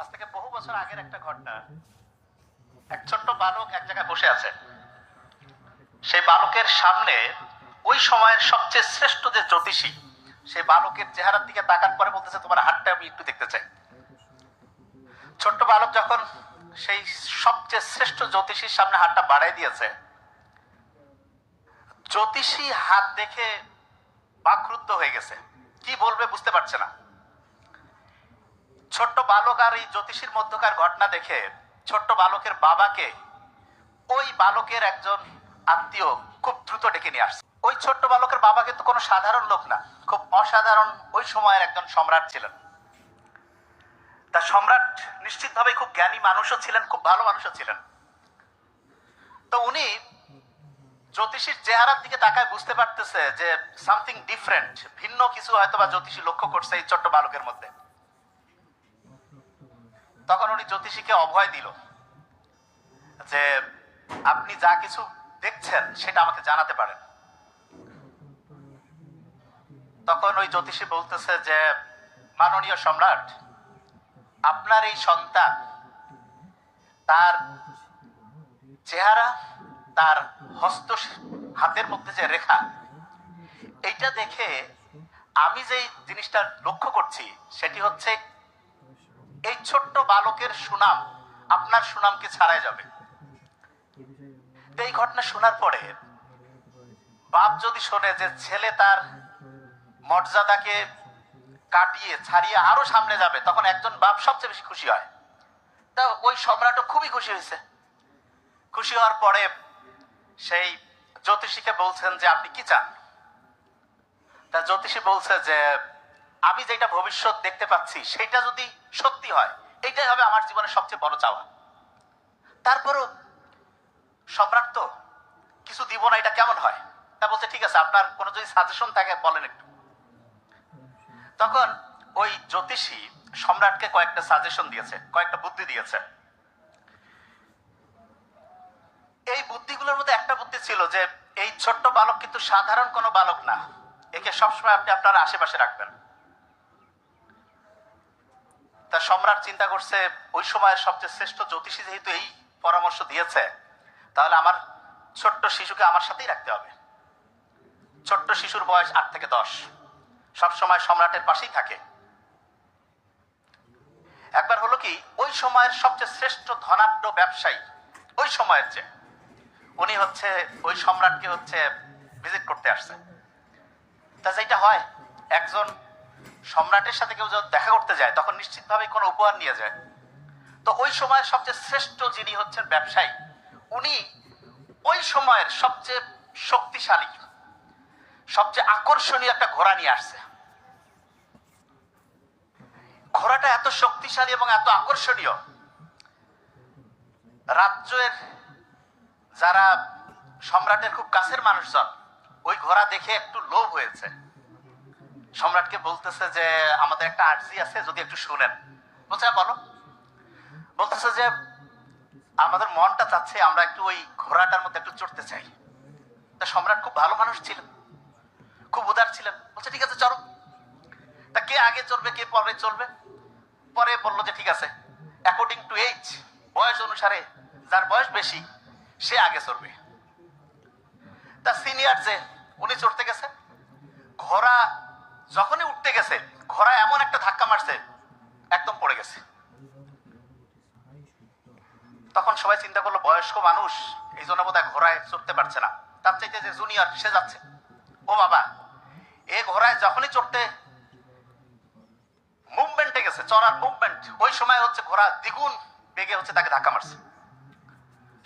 আজ থেকে বহু বছর আগের একটা ঘটনা। এক ছোট্ট বালক এক জায়গায় বসে আছে। সেই বালকের সামনে ওই সময়ের সবচেয়ে শ্রেষ্ঠ যে জ্যোতিষী, সেই বালকের চেহারার দিকে তাকার পরে বলতেছে, তোমার হাতটা আমি একটু দেখতে চাই। ছোট্ট বালক যখন সেই সবচেয়ে শ্রেষ্ঠ জ্যোতিষীর সামনে হাতটা বাড়াই দিয়েছে, জ্যোতিষী হাত দেখে বাকরুদ্ধ হয়ে গেছে। কি বলবে বুঝতে পারছে না। ছোট্ট বালক আর এই জ্যোতিষীর মধ্যকার ঘটনা দেখে ছোট্ট বালকের বাবাকে ওই বালকের একজন আত্মীয় খুব দ্রুত ডেকে নিয়ে আসছে। ওই ছোট্ট বালকের বাবা কিন্তু কোনো সাধারণ লোক না, খুব অসাধারণ ওই সময়ের একজন সম্রাট ছিলেন। তা সম্রাট নিশ্চিতভাবে খুব জ্ঞানী মানুষও ছিলেন, খুব ভালো মানুষও ছিলেন। তো উনি জ্যোতিষীর চেহারার দিকে তাকায় বুঝতে পারতেছে যে সামথিং ডিফারেন্ট ভিন্ন কিছু হয়তো বা জ্যোতিষী লক্ষ্য করছে এই ছোট্ট বালকের মধ্যে। তখন উনি জ্যোতিষীকে অভয় দিল যে আপনি যা কিছু দেখছেন সেটা আমাকে জানাতে পারেন। তখন ওই জ্যোতিষী বলতেছে যে, মাননীয় সম্রাট, আপনার এই সন্তান, তার চেহারা তার হস্ত হাতের মধ্যে যে রেখা, এইটা দেখে আমি যে জিনিসটা লক্ষ্য করছি, সেটি হচ্ছে এই ছোট্ট বালকের সুনাম, আপনার সুনামকে ছাড়াই যাবে। এই ঘটনা শোনার পরে বাপ যদি শোনে যে ছেলে তার মর্যাদাকে কাটিয়ে ছাড়িয়ে আরও সামনে যাবে, তখন একজন বাপ সবচেয়ে বেশি খুশি হয়। তা ওই সম্রাটও খুবই খুশি হয়েছে। খুশি হওয়ার পরে সেই জ্যোতিষীকে বলছেন যে, আপনি কি চান? তা জ্যোতিষী বলছে যে, আমি যেটা ভবিষ্যৎ দেখতে পাচ্ছি, সেটা যদি সত্যি হয়, এইটাই হবে আমার জীবনের সবচেয়ে বড় চাওয়া। তারপরও সম্রাট তো কিছু দিব না, এটা কেমন হয়? তা বলছে, ঠিক আছে, আপনার কোনো যদি সাজেশন থাকে, বলেন একটু। তখন ওই জ্যোতিষী সম্রাটকে কয়েকটা সাজেশন দিয়েছে, কয়েকটা বুদ্ধি দিয়েছে এই বুদ্ধিগুলোর মধ্যে ছিল যে এই ছোট্ট বালক কিন্তু সাধারণ কোনো বালক না। একে সবসময় আপনি আপনার আশেপাশে রাখবেন। তা সম্রাট চিন্তা করছে, ওই সময়ের সবচেয়ে শ্রেষ্ঠ জ্যোতিষী যেহেতু এই পরামর্শ দিয়েছে, তাহলে আমার ছোট্ট শিশুকে আমার সাথেই রাখতে হবে। ছোট্ট শিশুর বয়স আট থেকে দশ। সবসময় সম্রাটের পাশেই থাকে। একবার হলো কি, ওই সময়ের সবচেয়ে শ্রেষ্ঠ ধনাঢ্য ব্যবসায়ী, ওই সময়ের যে উনি হচ্ছে ওই সম্রাটকে হচ্ছে ভিজিট করতে আসছে। তা যেটা হয়, একজন সম্রাটের সাথে কেউ যখন দেখা করতে যায়, তখন নিশ্চিতভাবে কোনো উপহার নিয়ে যায়। তো ওই সময়ের সবচেয়ে শ্রেষ্ঠ যিনি হচ্ছেন ব্যবসায়ী, উনি ওই সময়ের সবচেয়ে শক্তিশালী, সবচেয়ে আকর্ষণীয় একটা ঘোড়া নিয়ে আসছে। ঘোড়াটা এত শক্তিশালী এবং এত আকর্ষণীয়, রাজ্যের যারা সম্রাটের খুব কাছের মানুষজন ওই ঘোড়া দেখে একটু লোভ হয়েছে। সম্রাটকে বলতেছে যে আমাদের একটা আর্জি আছে যদি একটু শুনেন। বলছে "হ্যাঁ, বলো। বলতেছে যে আমাদের মনটা চাচ্ছে আমরা একটু ওই ঘোড়াটার মধ্যে একটু চড়তে চাই। তা সম্রাট খুব ভালো মানুষ ছিলেন খুব উদার ছিলেন। বলছে ঠিক আছে চলো। তা কে আগে চলবে কে পরে চলবে? পরে বলল যে ঠিক আছে অ্যাকর্ডিং টু এইজ বয়স অনুসারে যার বয়স বেশি সে আগে চলবে তা সিনিয়র যে, উনি চড়তে গেছে? ঘোড়া যখনই উঠতে গেছে, ঘোড়া এমন একটা ধাক্কা মারছে, একদম পড়ে গেছে। তখন সবাই চিন্তা করল, বয়স্ক মানুষ, এই জন্য বোধহয় ঘোড়ায় চড়তে পারছে না। তার চাইতে যে জুনিয়র সে যাচ্ছে। ও বাবা, এ ঘোড়ায় যখনই চড়তে মুভমেন্টে গেছে, চড়ার মুভমেন্ট ওই সময় হচ্ছে ঘোড়া দ্বিগুণ বেগে হচ্ছে তাকে ধাক্কা মারছে।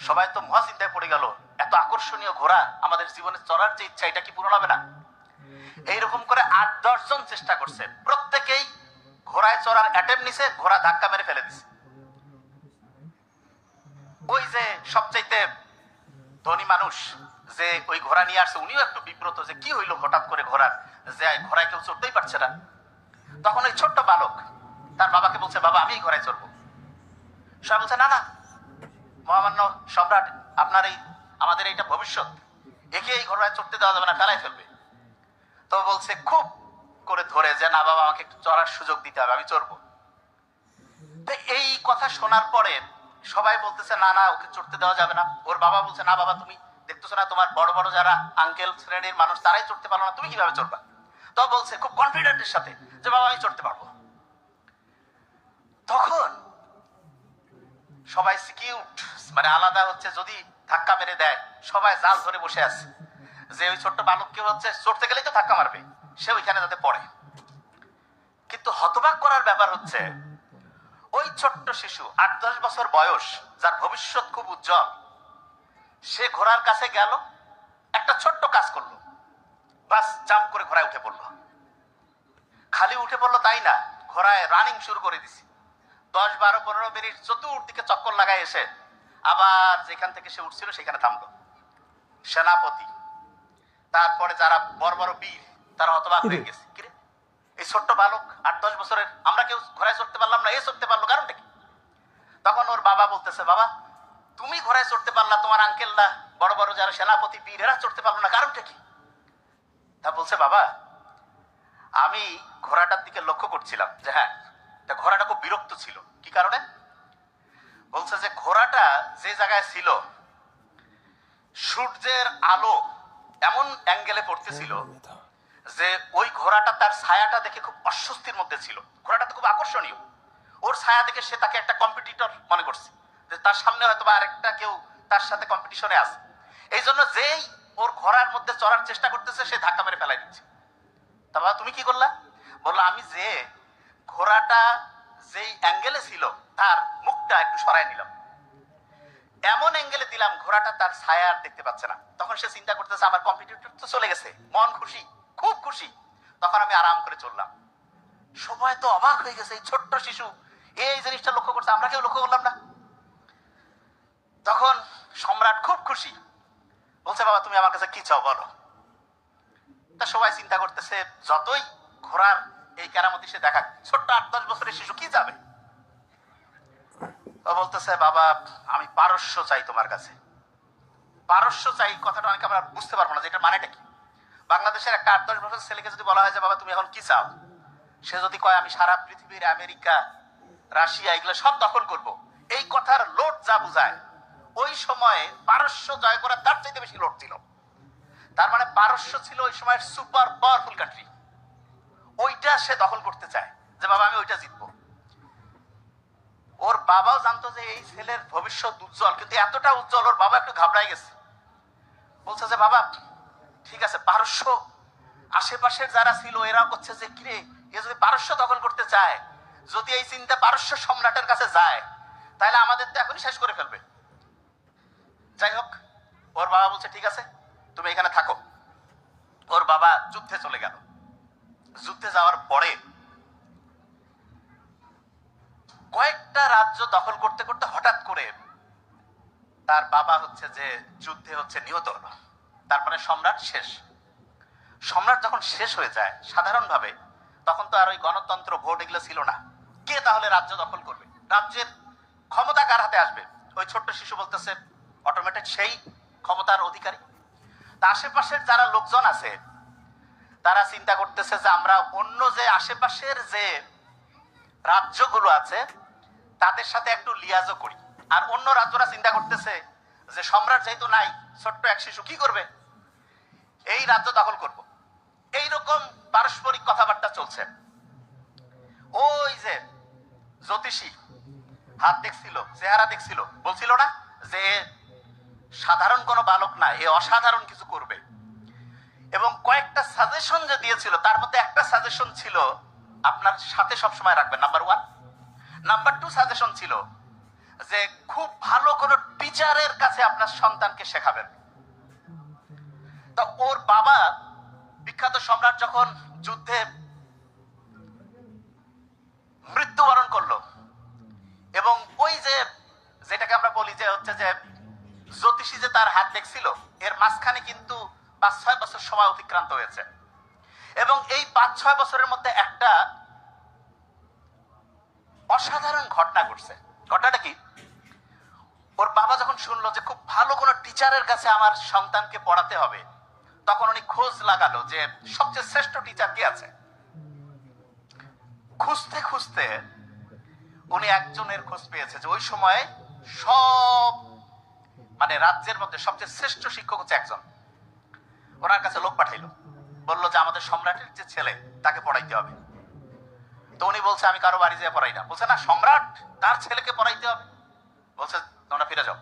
সবাই তো মহা চিন্তায় পড়ে গেল। এত আকর্ষণীয় ঘোড়া আমাদের জীবনে চড়ার যে ইচ্ছা, এটা কি পূরণ হবে না? এইরকম করে আট, দশ জন চেষ্টা করছে। প্রত্যেকেই ঘোড়ায় চড়ার অ্যাটেম্প নিছে, ঘোড়া ধাক্কা মেরে ফেলে দিছে। ওই যে সবচাইতে ধনী মানুষ যে ওই ঘোড়া নিয়ে আসছে, উনিও একটু বিব্রত যে কি হইল হঠাৎ করে ঘোড়ার? যে ঘোড়ায় কেউ চড়তেই পারছে না। তখন ওই ছোট্ট বালক তার বাবাকে বলছে, বাবা আমি ঘোড়ায় চড়বো। সবাই বলছে, না না মহামান্য সম্রাট, আপনার এই, আমাদের এইটা ভবিষ্যৎ। একে এই ঘোড়ায় চড়তে দেওয়া যাবে না, ফেলাই ফেলবে। তো বলছে, খুব করে ধরে যে, না বাবা, আমাকে একটু চড়ার সুযোগ দিতে হবে, আমি চড়বো। এই কথা শোনার পরে সবাই বলতেছে, না না, ওকে চড়তে দেওয়া যাবে না। ওর বাবা বলছে, না বাবা, তুমি দেখতেছো না, তোমার বড় বড় যারা আঙ্কেল শ্রেণির মানুষ, তারাই চড়তে পারল না, তুমি কীভাবে চড়বা? তো বলছে, খুব কনফিডেন্টের সাথে যে, বাবা, আমি চড়তে পারব। তখন সবাই সিকিউট মানে আলাদা হচ্ছে যদি ধাক্কা মেরে দেয়, সবাই জাল ধরে বসে আছে। যে ওই ছোট্ট বালককে হচ্ছে, চড়তে গেলেই তো ধাক্কা মারবে, সে ওইখানে যাতে পড়ে। কিন্তু হতবাক করার ব্যাপার হচ্ছে, ওই ছোট্ট শিশু, আট দশ বছর বয়স, যার ভবিষ্যৎ খুব উজ্জ্বল, সে ঘোড়ার কাছে গেল, একটা ছোট্ট কাজ করল। বাস জাম্প করে ঘোড়ায় উঠে পড়ল। খালি উঠে পড়ল তাই না, ঘোড়ায় রানিং শুরু করে দিছি। দশ বারো পনেরো মিনিট চতুর্দিকে চক্কর লাগায় এসে আবার যেখান থেকে সে উঠছিল সেখানে থামলো। সেনাপতি। তারপরে যারা বড় বড় বীর তারা হতবাক হয়ে গেছে। কিরে এই ছোট্ট বালক আট দশ বছরের আমরা কেউ ঘোড়ায় চড়তে পারলাম না এ চড়তে পারল কারণটা কি? তখন ওর বাবা বলতেছে বাবা তুমি ঘোড়ায় চড়তে পারলা তোমার আঙ্কেলরা বড় বড় যারা সেনাপতি বীর এরা চড়তে পারল না কারণটা কি? তা বলছে বাবা আমি ঘোড়াটার দিকে লক্ষ্য করছিলাম যে হ্যাঁ তা ঘোড়াটা খুব বিরক্ত ছিল। কি কারণে? বলছে যে ঘোড়াটা যে জায়গায় ছিল সূর্যের আলো এমন অ্যাঙ্গেলে পড়তেছিল যে ওই ঘোড়াটা তার ছায়াটা দেখে খুব অস্বস্তির মধ্যে ছিল। ঘোড়াটা তো খুব আকর্ষণীয়। ওর ছায়া দেখে সে তাকে একটা কম্পিটিটর মনে করছে। যে তার সামনে হয়তো বা আরেকটা কেউ তার সাথে কম্পিটিশনে আছে। এই জন্য যেই ওর ঘোড়ার মধ্যে চড়ার চেষ্টা করতেছে সে ধাক্কা মেরে ফেলাই দিচ্ছে। তা বাবা তুমি কি করলা? বলল আমি যে ঘোড়াটা যেই অ্যাঙ্গেলে ছিল, তার মুখটা একটু সরাই নিলাম। এমন অ্যাঙ্গেলে দিলাম, ঘোড়াটা তার ছায়া আর দেখতে পাচ্ছে না। তখন সে চিন্তা করতেছে, আমার কম্পিটিটর তো চলে গেছে। মন খুশি, খুব খুশি। তখন আমি আরাম করে চললাম। সবাই তো অবাক হয়ে গেছে, এই ছোট্ট শিশু। এই জিনিসটা লক্ষ্য করছে, আমরা কেউ লক্ষ্য করলাম না। তখন সম্রাট খুব খুশি। বলছে, বাবা, তুমি আমার কাছে কি চাও বলো? তা সবাই চিন্তা করতেছে, যতই ঘোড়ার এই কেরামতি সে দেখা, ছোট্ট আট, দশ বছরের শিশু কি যাবে? ও বলতেছে, বাবা, আমি পারস্য চাই তোমার কাছে। পারস্য চাই কথাটা অনেকে আমরা বুঝতে পারব না যে এটা মানেটা কি? বাংলাদেশের একটা আট, দশ বছর ছেলেকে যদি বলা হয় যে, বাবা, তুমি এখন কি চাও? সে যদি কয়, আমি সারা পৃথিবীর আমেরিকা, রাশিয়া, এগুলো সব দখল করব। এই কথার লোড যা বুঝায়, ওই সময়ে পারস্য জয় করা তার চাইতে বেশি লোড ছিল। তার মানে পারস্য ছিল ওই সময়ের সুপার পাওয়ারফুল কান্ট্রি ওইটা সে দখল করতে চায়, যে বাবা, আমি ওইটা জিতবো। ওর বাবাও জানতো যে এই ছেলের ভবিষ্যৎ উজ্জ্বল, কিন্তু এতটা উজ্জ্বল, ওর বাবা একটু ঘাবড়াই গেছে। বলছে যে, বাবা, ঠিক আছে পারস্য আশেপাশের যারা ছিল এরা করছে যে, কিরে, এ যদি পারস্য দখল করতে চায়, যদি এই চিন্তা পারস্য সম্রাটের কাছে যায়, তাহলে আমাদের তো এখনই শেষ করে ফেলবে। যাই হোক, ওর বাবা বলছে, ঠিক আছে, তুমি এখানে থাকো। ওর বাবা যুদ্ধে চলে গেল। যুদ্ধে যাওয়ার পরে কয়েকটা রাজ্য দখল করতে করতে হঠাৎ করে তার বাবা হচ্ছে যে যুদ্ধে হচ্ছে নিহত হলো। তারপরে সম্রাট শেষ। সম্রাট যখন শেষ হয়ে যায়, সাধারণভাবে, তখন তো আর ওই গণতন্ত্র ভোট এগুলো ছিল না। কে তাহলে রাজ্য দখল করবে? রাজ্যের ক্ষমতা কার হাতে আসবে? ওই ছোট্ট শিশু বলতেছে অটোমেটেড সেই ক্ষমতার অধিকারী। তা আশেপাশের যারা লোকজন আছে তারা চিন্তা করতেছে যে আমরা অন্য যে আশেপাশের যে রাজ্যগুলো আছে, তাদের সাথে একটু লিয়াজও করি। আর অন্য রাজ্যরা চিন্তা করতেছে যে সম্রাট যেহেতু নাই, ছোট্ট এক শিশু কি করবে? এই রাজ্য দখল করব। এইরকম পারস্পরিক কথাবার্তা চলছে। ওই যে জ্যোতিষী, হাত দেখছিল, চেহারা দেখছিল, বলছিল না যে সাধারণ কোনো বালক না, এ অসাধারণ কিছু করবে। এবং কয়েকটা সাজেশন যে দিয়েছিল, তার মধ্যে একটা সাজেশন ছিল, আপনার সাথে সব সময় রাখবেন number one number two suggestion ছিল যে খুব ভালো কোনো টিচারের কাছে আপনার সন্তানকে শেখাবেন। তা ওর বাবা বিখ্যাত সম্রাট যখন যুদ্ধে মৃত্যুবরণ করল, এবং ওই যে যেটাকে আমরা বলি যে হচ্ছে যে জ্যোতিষী যে তার হাত দেখছিল এর মাঝখানে কিন্তু পাঁচ ছয় বছর সময় অতিক্রান্ত হয়েছে। এবং এই পাঁচ ছয় বছরের মধ্যে একটা অসাধারণ ঘটনা ঘটছে। ঘটনাটা কি? ওর বাবা যখন শুনলো যে খুব ভালো কোনো টিচারের কাছে আমার সন্তানকে পড়াতে হবে, তখন উনি খোঁজ লাগালো যে সবচেয়ে শ্রেষ্ঠ টিচার কে আছে। খুঁজতে খুঁজতে উনি একজনের খোঁজ পেয়েছে যে ওই সময় সব মানে রাজ্যের মধ্যে সবচেয়ে শ্রেষ্ঠ শিক্ষক হচ্ছে একজন। ওনার কাছে লোক পাঠাইলো। বলল যে আমাদের সম্রাটের যে ছেলে, তাকে পড়াইতে হবে। তো উনি বলছে, আমি কারও বাড়ি যেয়ে পড়াই না। বলছে, না, সম্রাট তার ছেলেকে পড়াইতে হবে। বলছে, তোমরা ফিরে যাও।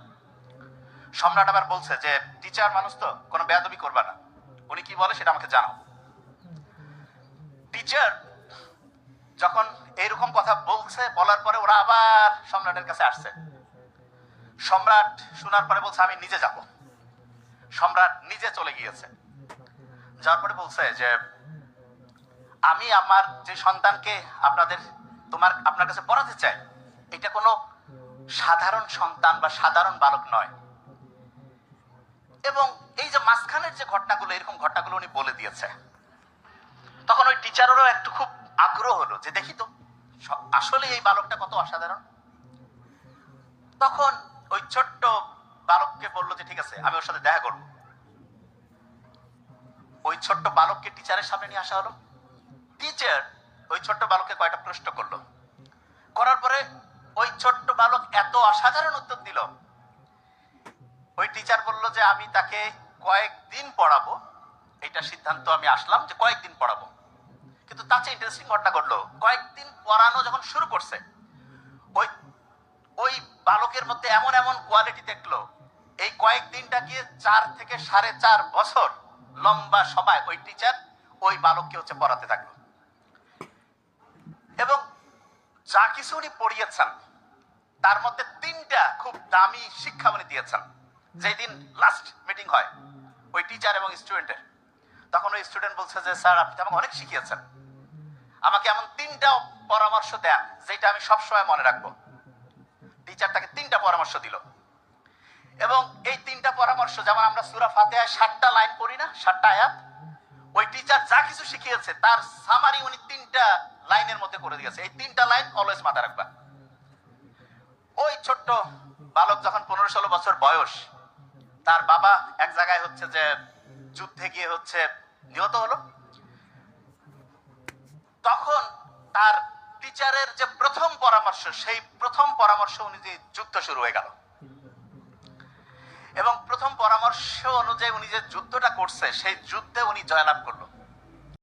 সম্রাট আবার বলছে যে, টিচার মানুষ তো, কোনো বেয়াদবি করবা না। উনি কি বলে সেটা আমাকে জানাও। টিচার যখন এইরকম কথা বলছে, বলার পরে ওরা আবার সম্রাটের কাছে আসছে। সম্রাট শোনার পরে বলছে, আমি নিজে যাব। সম্রাট নিজে চলে গিয়েছে। যাওয়ার পরে বলছে যে, আমি আমার যে সন্তানকে আপনাদের, তোমার, আপনার কাছে পড়াতে চাই, এটা কোনো সাধারণ সন্তান বা সাধারণ বালক নয়। এবং এই যে মাঝখানের যে ঘটনাগুলো, এরকম ঘটনাগুলো উনি বলে দিয়েছে। তখন ওই টিচারেরও একটু খুব আগ্রহ হলো যে, দেখি তো আসলে এই বালকটা কত অসাধারণ? তখন ওই ছোট্ট বালককে বলল যে, ঠিক আছে, আমি ওর সাথে দেখা করব। ওই ছোট্ট বালককে টিচারের সামনে নিয়ে আসা হলো। টিচার ওই ছোট্ট বালককে কয়টা প্রশ্ন করল। করার পরে ওই ছোট্ট বালক এত অসাধারণ উত্তর দিল। ওই টিচার বলল যে, আমি তাকে কয়েকদিন পড়াবো। এটা সিদ্ধান্ত আমি আসলাম যে কয়েকদিন পড়াবো। কিন্তু তার চেয়ে ইন্টারেস্টিং ঘটনা ঘটলো। কয়েকদিন পড়ানো যখন শুরু করছে, ওই ওই বালকের মধ্যে এমন এমন কোয়ালিটি দেখল। এই কয়েকদিনটা গিয়ে চার থেকে সাড়ে চার বছর লম্বা সময় ওই টিচার ওই বালককে হচ্ছে পড়াতে থাকল। এবং যা কিছু উনি পড়িয়েছেন, তার মধ্যে তিনটা খুব দামি শিক্ষা উনি দিয়েছেন। যেদিন লাস্ট মিটিং হয়, ওই টিচার এবং স্টুডেন্টের তখন ওই স্টুডেন্ট বলছে যে, স্যার, আপনি আমাকে অনেক শিখিয়েছেন। আমাকে এমন তিনটা পরামর্শ দেন, যেটা আমি সবসময় মনে রাখব। টিচার তাকে তিনটা পরামর্শ দিল। এবং এই তিনটা পরামর্শ, যেমন আমরা সুরা ফাতেহায় সাতটা লাইন পড়ি না, সাতটা আয়াত, ওই টিচার যা কিছু শিখিয়েছে, তার সামারি উনি তিনটা লাইনের মধ্যে করে দিয়েছে। এই তিনটা লাইন অলওয়েজ মাথা রাখবা। ওই ছোট্ট বালক যখন পনেরো ষোলো বছর বয়স, তার বাবা এক জায়গায় হচ্ছে যে যুদ্ধে গিয়ে হচ্ছে নিহত হলো। তখন তার টিচারের যে প্রথম পরামর্শ, সেই প্রথম পরামর্শ উনি অনুযায়ী যুদ্ধ শুরু হয়ে গেল। এবং প্রথম পরামর্শ অনুযায়ী উনি যে যুদ্ধটা করছে সেই যুদ্ধে উনি জয়লাভ করল।